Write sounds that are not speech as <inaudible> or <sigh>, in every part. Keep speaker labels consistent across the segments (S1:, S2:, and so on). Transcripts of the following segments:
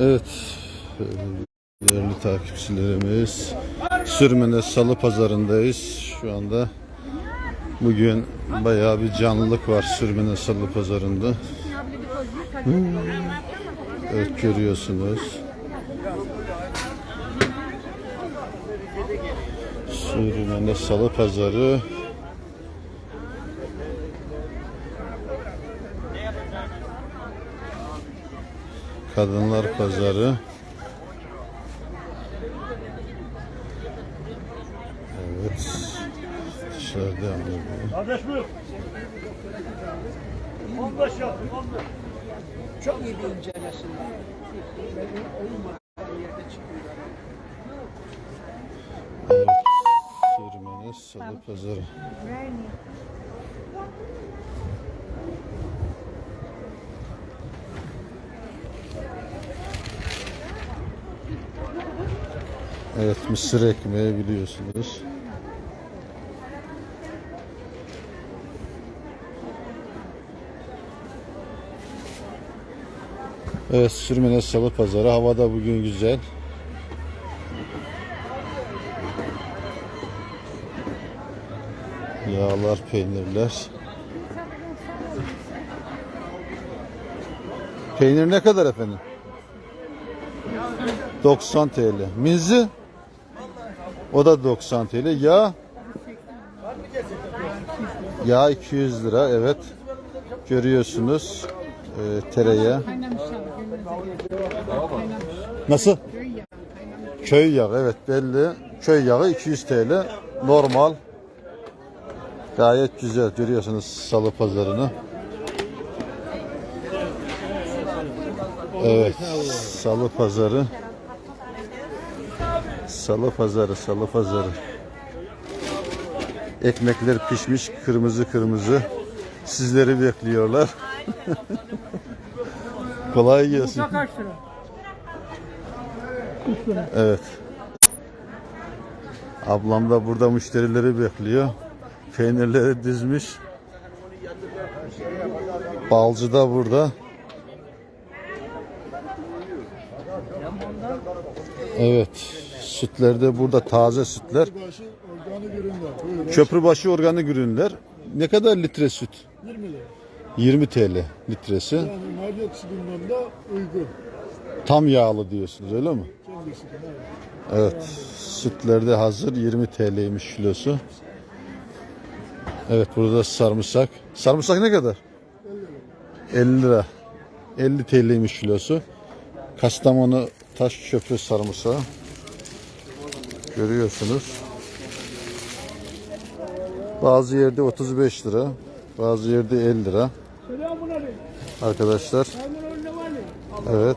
S1: Evet, değerli takipçilerimiz, Sürmene Salı Pazarındayız şu anda. Bugün bayağı bir canlılık var Sürmene Salı Pazarında. Evet görüyorsunuz. Sürmene Salı Pazarı. Kadınlar Pazarı. Evet. Dışarıda
S2: Kardeş buyur. 15 yap, 15.
S3: Çok iyi bir
S1: bu. Evet. Sürmene Salı Pazarı. Evet mısır ekmeği biliyorsunuz. Evet Sürmene Salı Pazarı. Havada bugün güzel. Yağlar, peynirler. Peynir ne kadar efendim? 90 TL. Minzi? O da 90 TL. Yağ? Yağ 200 lira. Evet. Görüyorsunuz. Ee, tereyağı. Nasıl? Köy yağı evet belli. Köy yağı 200 TL. Normal. Gayet güzel görüyorsunuz salı pazarını. Evet salı pazarı. Salı pazarı, salı pazarı. Ekmekler pişmiş kırmızı kırmızı. Sizleri bekliyorlar. <laughs> Kolay gelsin.
S3: Kaç lira?
S1: Evet. Ablam da burada müşterileri bekliyor. Peynirleri dizmiş. Balcı da burada. Evet. Sütler de burada taze sütler.
S2: Başı organik ürünler. Buyurun.
S1: Köprübaşı organik ürünler. Ne kadar litre süt?
S2: 20 lira.
S1: 20 TL litresi.
S2: Yani maliyet açısından da uygun.
S1: Tam yağlı diyorsunuz öyle mi?
S2: Kendisi de.
S1: Evet. Sütler de hazır 20 TL'ymiş kilosu. Evet burada sarımsak. Sarımsak ne kadar? 50 lira. 50 TL'ymiş kilosu. Kastamonu taş köprü sarımsağı. Görüyorsunuz. Bazı yerde 35 lira. Bazı yerde 50 lira. Arkadaşlar. Evet.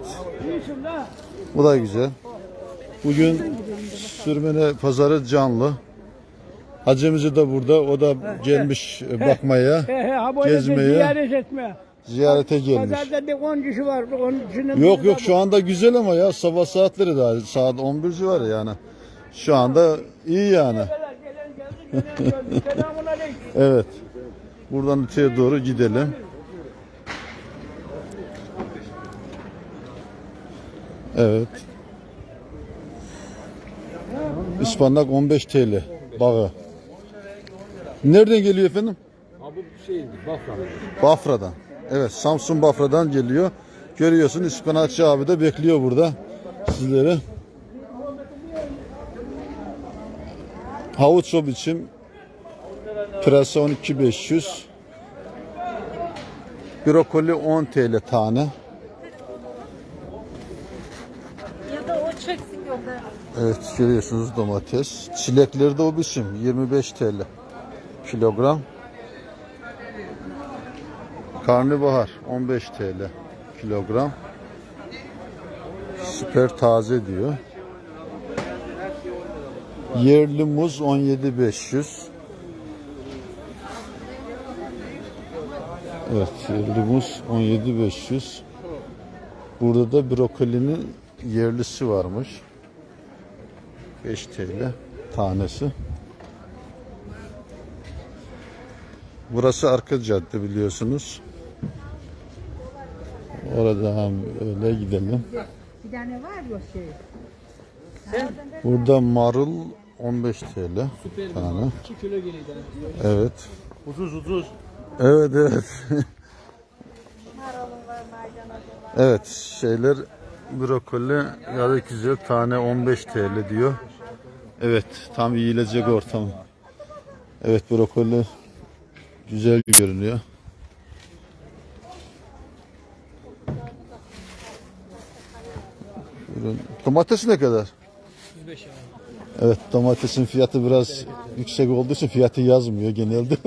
S1: Bu da güzel. Bugün Sürmene pazarı canlı. Hacımızı da burada. O da gelmiş bakmaya, <laughs> Gezmeye.
S4: ziyaret etme.
S1: ziyarete gelmiş.
S4: Pazarda bir 10 kişi var. 10 kişinin
S1: Yok yok şu anda güzel ama ya sabah saatleri daha saat 11 civarı yani. Şu anda iyi yani. <laughs> Evet. Buradan öteye doğru gidelim. Evet. Ispanak 15 TL bağı. Nereden geliyor efendim?
S5: Abi şey Bafra.
S1: Bafra'dan. Evet Samsun Bafra'dan geliyor. Görüyorsun ıspanakçı abi de bekliyor burada sizleri. Havuç o biçim. Pırasa 12500. Brokoli 10 TL tane.
S6: Ya da o çeksin yolda.
S1: Evet görüyorsunuz domates. Çilekleri de o biçim 25 TL kilogram. Karnabahar 15 TL kilogram. Süper taze diyor. Yerli muz 17.500. Evet yerli muz 17.500. Burada da brokolinin yerlisi varmış. 5 TL tanesi. Burası arka cadde biliyorsunuz. Oradan öyle gidelim.
S6: Bir tane var yok şey.
S1: Burada marul 15 TL tane.
S3: 2 kilo geliyor.
S1: Evet.
S2: Ucuz ucuz.
S1: Evet evet. evet şeyler brokoli yarı güzel tane 15 TL diyor. Evet tam yiyilecek ortam. Evet brokoli güzel görünüyor. Domates ne kadar?
S3: 105 yani.
S1: Evet domatesin fiyatı biraz yüksek olduğu için fiyatı yazmıyor genelde.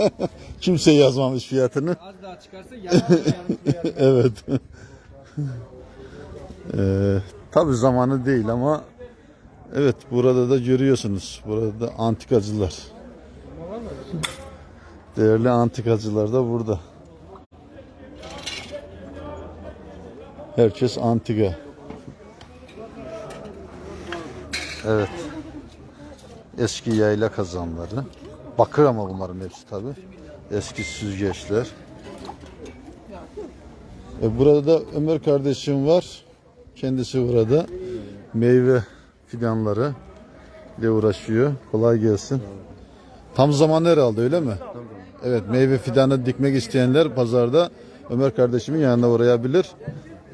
S1: <laughs> Kimse yazmamış fiyatını.
S3: Az daha çıkarsa yarım. <laughs>
S1: Evet. ee, tabi zamanı değil ama evet burada da görüyorsunuz. Burada da antikacılar. Değerli antikacılar da burada. Herkes antika. Evet. Eski yayla kazanları. Bakır ama bunların hepsi tabi. Eski süzgeçler. E, burada da Ömer kardeşim var. Kendisi burada. Meyve fidanları ile uğraşıyor. Kolay gelsin. Tam zaman herhalde öyle mi? Evet meyve fidanı dikmek isteyenler pazarda Ömer kardeşimin yanına uğrayabilir.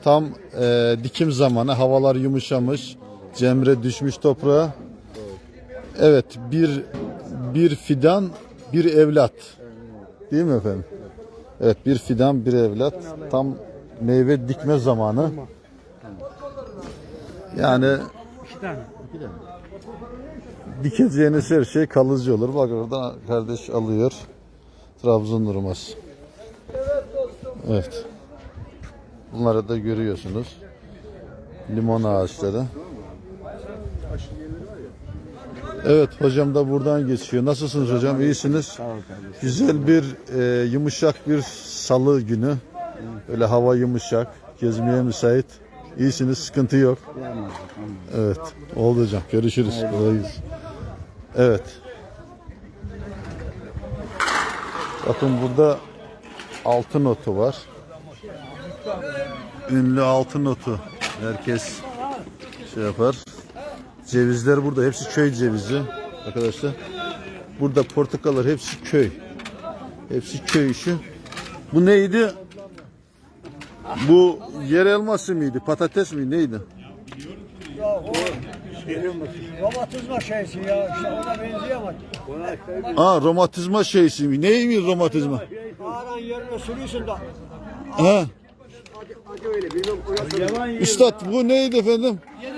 S1: Tam e, dikim zamanı havalar yumuşamış. Cemre düşmüş toprağa. Evet bir bir fidan bir evlat. Değil mi efendim? Evet bir fidan bir evlat. Tam meyve dikme zamanı. Yani dikeceğiniz her şey kalıcı olur. Bak orada kardeş alıyor. Trabzon hurması. Evet. Bunları da görüyorsunuz. Limon ağaçları. Evet hocam da buradan geçiyor. Nasılsınız hocam? İyisiniz? Güzel bir e, yumuşak bir salı günü. Öyle hava yumuşak. Gezmeye müsait. İyisiniz, sıkıntı yok. Evet, oldu hocam. Görüşürüz. Kolay gelsin. Evet. Bakın burada altın otu var. Ünlü altın otu. Herkes şey yapar. Cevizler burada. Hepsi köy cevizi arkadaşlar. Burada portakallar hepsi köy. Hepsi köy işi. Bu neydi? Bu yer elması mıydı? Patates mi? Neydi?
S2: Romatizma şeysi ya. İşte ona benziyor ama.
S1: Ha romatizma şeysi mi? Neymiş romatizma?
S2: Ağran yerine sürüyorsun da.
S1: Ha, üstad bu neydi efendim?
S3: Abim,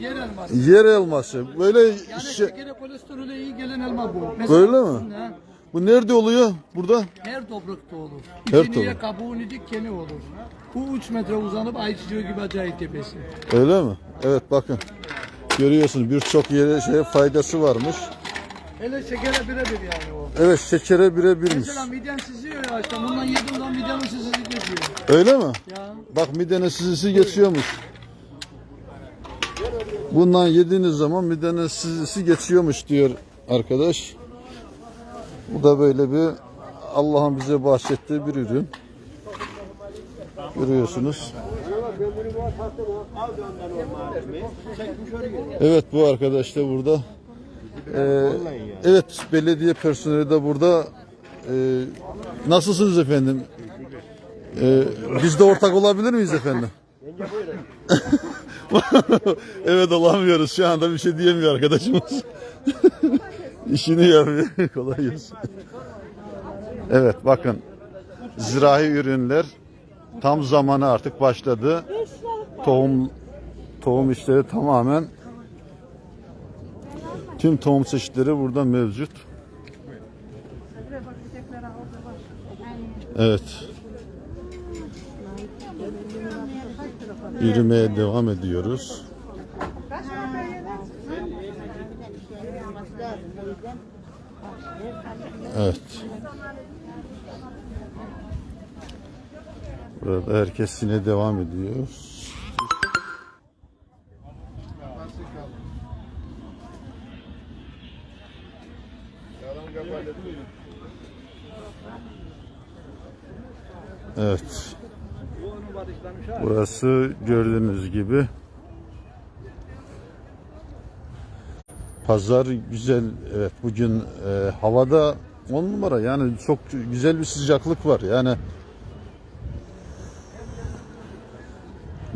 S3: yer elması.
S1: Yer elması. Böyle
S3: Yani
S1: şey,
S3: şekere kolesterole iyi gelen elma bu.
S1: Böyle mi?
S3: Ha,
S1: bu nerede oluyor? Burada?
S3: her toprakta olur.
S1: Her
S3: İçini ye
S1: toprak.
S3: kabuğunu dik kemi olur. Bu 3 metre uzanıp ayçiçeği gibi acayip tepesi.
S1: Öyle mi? Evet bakın. Görüyorsunuz birçok yere şey faydası varmış.
S3: Hele şekere birebir yani o.
S1: Evet şekere birebirmiş.
S3: Mesela miden sızıyor ya işte bundan yediğin zaman midenin sızısı geçiyor.
S1: Öyle mi?
S3: Ya.
S1: Bak midenin sızısı geçiyormuş. Bundan yediğiniz zaman midenin sızısı geçiyormuş diyor arkadaş. Bu da böyle bir Allah'ın bize bahşettiği bir ürün. Görüyorsunuz. Evet bu arkadaş da burada. Ee, evet belediye personeli de burada. Ee, nasılsınız efendim? Ee, biz de ortak olabilir miyiz efendim? <laughs> <laughs> evet olamıyoruz. Şu anda bir şey diyemiyor arkadaşımız. <laughs> İşini yapıyor. <laughs> Kolay gelsin. Evet bakın. Zirai ürünler tam zamanı artık başladı. Tohum tohum işleri tamamen tüm tohum çeşitleri burada mevcut. Evet. Yürümeye devam ediyoruz. Evet. Burada herkes yine devam ediyor. Burası gördüğünüz gibi pazar güzel. Evet bugün e, havada 10 numara yani çok güzel bir sıcaklık var. Yani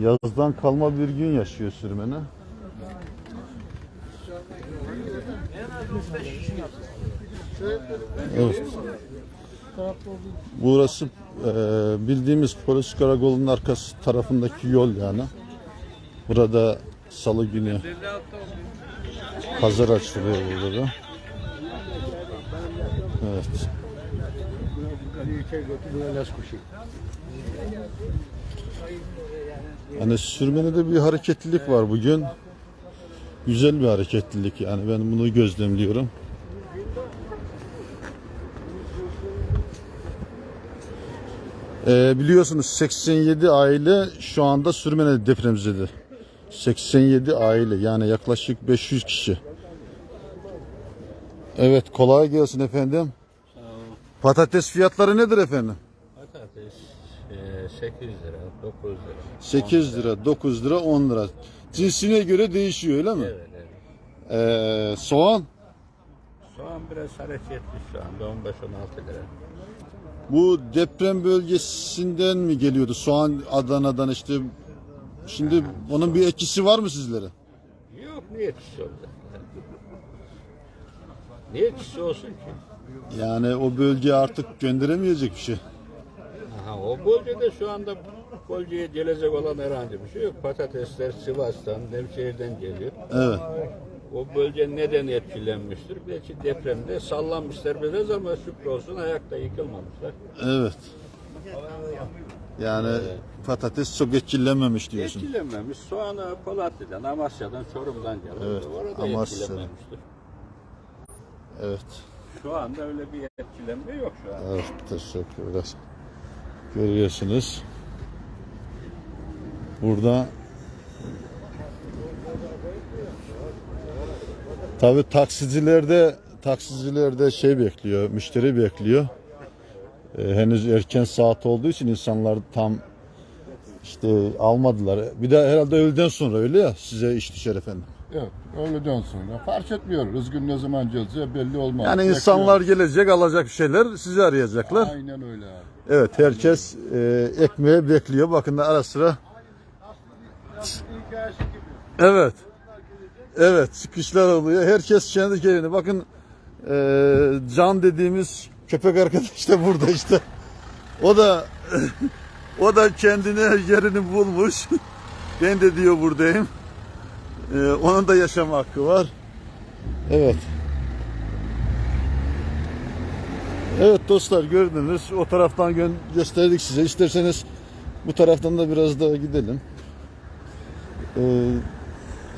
S1: yazdan kalma bir gün yaşıyor sürmene. Evet. Burası e, bildiğimiz polis karakolunun arkası tarafındaki yol yani. Burada salı günü pazar açılıyor burada da. Evet. Hani sürmenede bir hareketlilik var bugün. Güzel bir hareketlilik yani ben bunu gözlemliyorum. Ee, biliyorsunuz 87 aile şu anda Sürmene depremzedi. 87 aile yani yaklaşık 500 kişi. Evet kolay gelsin efendim. Patates fiyatları nedir efendim?
S5: Patates e, 8 lira, 9 lira.
S1: 8 lira, 9 lira, 10 lira. Cinsine göre değişiyor öyle mi?
S5: Evet, evet.
S1: Ee, soğan
S5: Soğan biraz hareketli şu anda 15-16 lira.
S1: Bu deprem bölgesinden mi geliyordu? Soğan Adana'dan işte. Şimdi onun bir etkisi var mı sizlere?
S5: Yok ne etkisi olacak? Ne etkisi olsun ki?
S1: Yani o bölge artık gönderemeyecek bir şey.
S5: Aha, o bölgede şu anda bölgeye gelecek olan herhangi bir şey yok. Patatesler Sivas'tan, Nevşehir'den geliyor.
S1: Evet.
S5: O bölge neden etkilenmiştir? Belki depremde sallanmışlar biraz ama şükrolsun ayakta yıkılmamışlar.
S1: Evet. Yani patates çok etkilenmemiş diyorsun.
S5: Etkilenmemiş. Soğanı Polatlı'dan, Amasya'dan, Çorum'dan geliyor.
S1: Evet,
S5: Orada
S1: Amasya'dan.
S5: etkilenmemiştir.
S1: Evet.
S5: Şu anda öyle bir etkilenme yok şu an.
S1: Evet teşekkürler. Görüyorsunuz. Burada Tabi taksicilerde taksicilerde şey bekliyor, müşteri bekliyor. Ee, henüz erken saat olduğu için insanlar tam işte almadılar. Bir de herhalde öğleden sonra öyle ya size iş düşer efendim.
S7: Yok öğleden sonra fark etmiyor. Rızkın ne zaman geleceği belli olmaz.
S1: Yani
S7: Bekliyor.
S1: insanlar gelecek alacak bir şeyler sizi arayacaklar.
S7: Aynen öyle abi.
S1: Evet herkes e, ekmeği bekliyor. Bakın da ara sıra. Evet. Evet çıkışlar oluyor. Herkes kendi kendine. Bakın e, Can dediğimiz köpek arkadaş da burada işte. O da <laughs> o da kendine yerini bulmuş. <laughs> Ben de diyor buradayım. E, onun da yaşam hakkı var. Evet. Evet dostlar gördünüz o taraftan gö- gösterdik size. İsterseniz bu taraftan da biraz daha gidelim. Ee,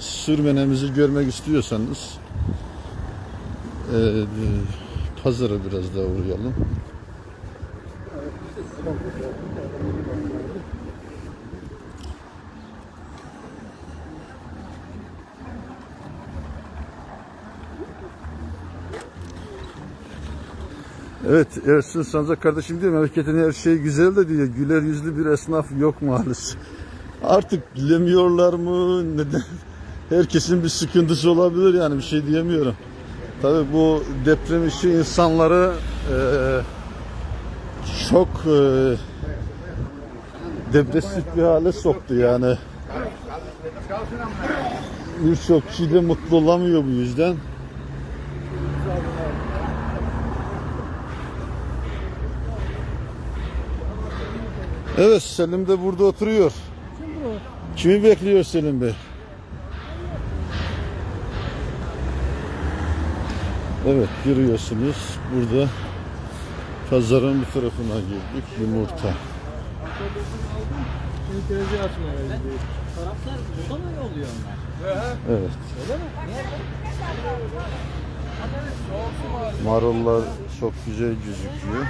S1: sürmenemizi görmek istiyorsanız e, pazara biraz daha uğrayalım. Evet Ersin Sancak kardeşim diyor memleketin her şey güzel de diyor güler yüzlü bir esnaf yok maalesef. Artık bilemiyorlar mı neden? Herkesin bir sıkıntısı olabilir yani bir şey diyemiyorum. Tabii bu deprem işi insanları eee, çok eee, depresif bir hale soktu yani. Birçok kişi de mutlu olamıyor bu yüzden. Evet Selim de burada oturuyor. Kimi bekliyor Selim Bey? Evet görüyorsunuz burada pazarın bir tarafına girdik yumurta. Evet. Marullar çok güzel gözüküyor.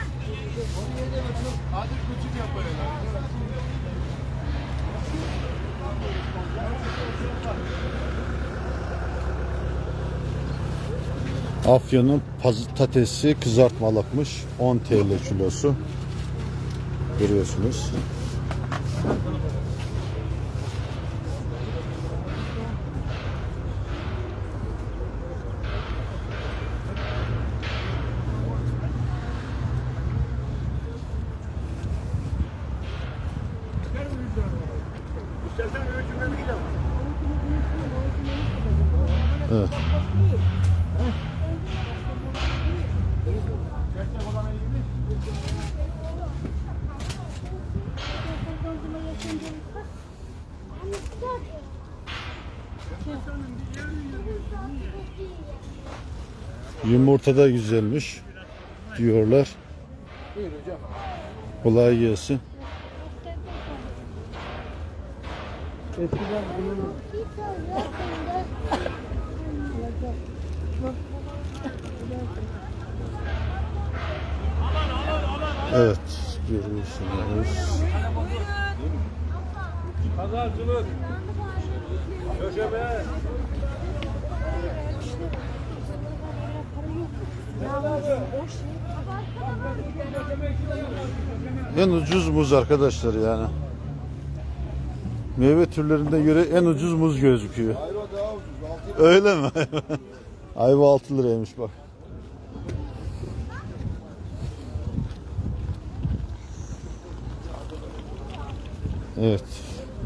S1: Afyon'un patatesi kızartmalıkmış. 10 TL kilosu. Görüyorsunuz. Yumurta da güzelmiş diyorlar. Kolay gelsin. Evet, görüyorsunuz.
S2: Pazarcılık. Köşeme.
S1: En ucuz muz arkadaşlar yani. Meyve türlerinde göre en ucuz muz gözüküyor. Öyle mi? <laughs> Ayva 6 liraymış bak. Evet.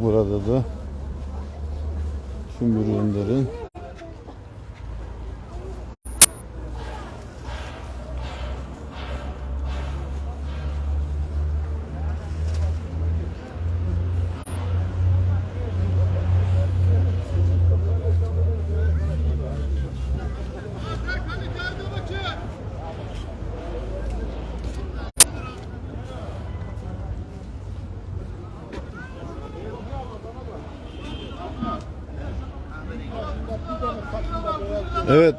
S1: Burada da tüm ürünlerin Evet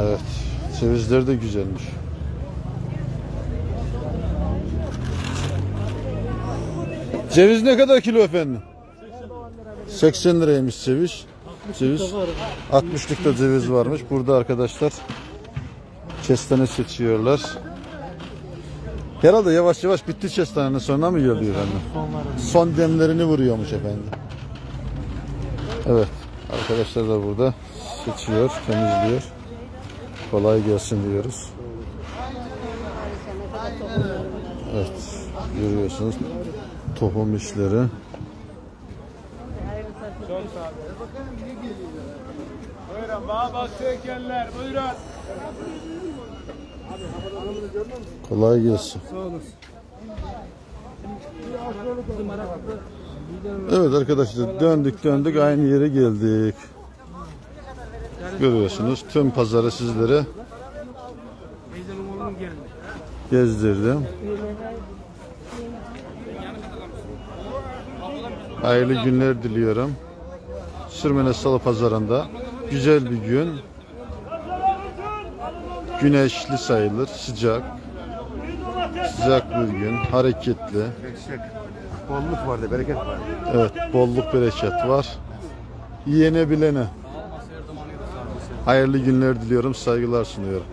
S1: Evet. Cevizler de güzelmiş. Ceviz ne kadar kilo efendim? 80 liraymış ceviz. Ceviz. 60'lık ceviz varmış. Burada arkadaşlar kestane seçiyorlar. Herhalde yavaş yavaş bitti kestanenin sonuna mı geliyor efendim? Son demlerini vuruyormuş efendim. Evet. Arkadaşlar da burada seçiyor, temizliyor. Kolay gelsin diyoruz. Evet. Görüyorsunuz tohum işleri.
S2: Buyurun bana bak tekerler buyurun.
S1: Kolay gelsin. Evet arkadaşlar döndük döndük aynı yere geldik. Görüyorsunuz tüm pazarı sizlere gezdirdim. Hayırlı günler diliyorum. Sürmene Salı Pazarı'nda güzel bir gün. Güneşli sayılır, sıcak. Sıcak bir gün, hareketli.
S7: Bolluk vardı, bereket vardı.
S1: Evet, bolluk bereket var. Yiyene bilene. Hayırlı günler diliyorum, saygılar sunuyorum.